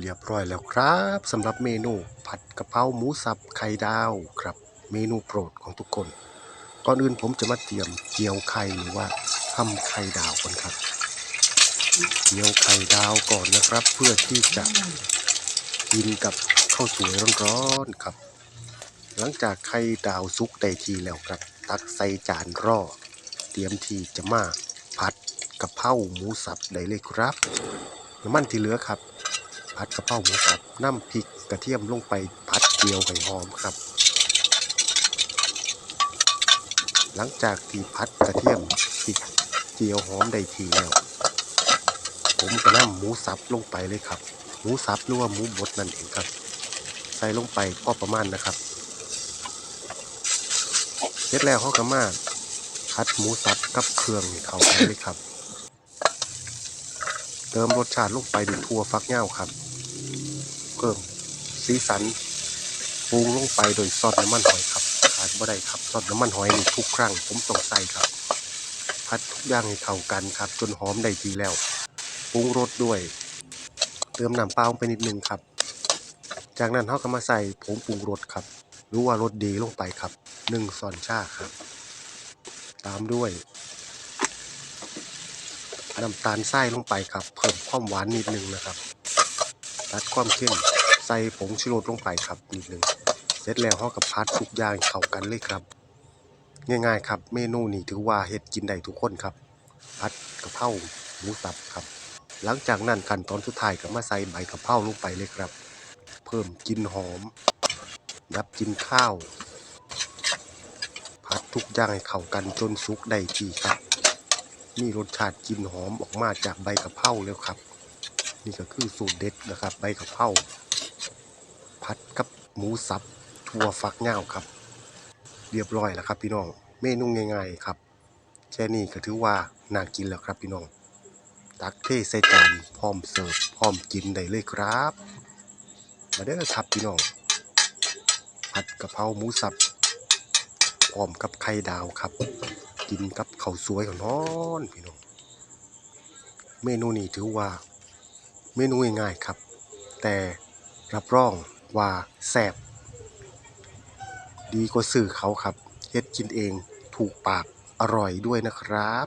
เรียบร้อยแล้วครับสำหรับเมนูผัดกะเพราหมูสับไข่ดาวครับ เมนูโปรดของทุกคน ก่อนอื่นผมจะมาเตรียมเจียวไข่หรือว่าทำไข่ดาวก่อนครับเจียวไข่ดาวก่อนนะครับ เพื่อที่จะกินกับข้าวสวยร้อนๆครับ หลังจากไข่ดาวสุกได้ทีแล้วครับ ตักใส่จานรอเตรียมที่จะมาผัดกะเพราหมูสับได้เลยครับน้ำมันที่เหลือครับ ผัดกะเพราหมูสับน้ำพริกกระเทียมลงไปผัดเจียวให้หอมครับ หลังจากที่พัดกระเทียมพริกเจียวหอมได้ทีแล้วผมก็นำหมูสับลงไปเลยครับ หมูสับหรือว่าหมูบดนั่นเองครับ ใส่ลงไปพอประมาณนะครับเสร็จแล้วเขาก็มาพัดหมูสับกับเครื่องเข้ากันเลยครับ ติมรสชาติลงไปด้วยถั่วฟักเหย้าครับ เพิ่มสีสันปรุงลงไปโดยซอสน้ำมันหอยครับขาดบ่ได้ครับซอสน้ำมันหอยนี่ทุกครั้งผมต้องใส่ครับพัดทุกอย่างให้เข้ากันครับ จนหอมได้ทีแล้วปรุงรสด้วย เติมน้ำเปล่าไปนิดนึงครับ จากนั้นเขาก็มาใส่ผงปรุงรสครับรือว่ารสดีลงไปครับหนึ่งช้อนชาครับ ตามด้วย น้ำตาลทรายลงไปครับ เพิ่มความหวานนิดนึงนะครับตัดความเข้มใส่ผงชูรสลงไปครับนิดนึงเสร็จแล้วเรากับพัดทุกอย่างเข้ากันเลยครับ ง่ายๆครับ เมนูนี้ถือว่าเฮ็ดกินได้ทุกคนครับ พัดกะเพราหมูสับครับ หลังจากนั้นขั้นตอนสุดท้ายก็มาใส่ใบกะเพราลงไปเลยครับ เพิ่มกลิ่นหอมยับกินข้าว พัดทุกอย่างให้เข้ากันจนสุกได้ที่ครับ มีรสชาติกลิ่นหอมออกมาจากใบกะเพราแล้วครับ นี่ก็คือสูตรเด็ดนะครับ ใบกะเพราผัดกับหมูสับถั่วฟักเหย้าครับ เรียบร้อยแล้วครับพี่น้องเมนูง่ายๆครับแค่นี้ก็ถือว่าน่ากินแล้วครับพี่น้อง ตักเทใส่จานพร้อมเสิร์ฟพร้อมกินได้เลยครับ มาเด้อครับพี่น้องผัดกะเพราหมูสับพร้อมกับไข่ดาวครับ กินกับข้าวสวยกับน้อนพี่น้องเมนูนี้ถือว่า เมนูง่ายๆครับ แต่รับรองว่าแซ่บดีกว่าสื่อเขาครับเฮ็ดกินเองถูกปากอร่อยด้วยนะครับ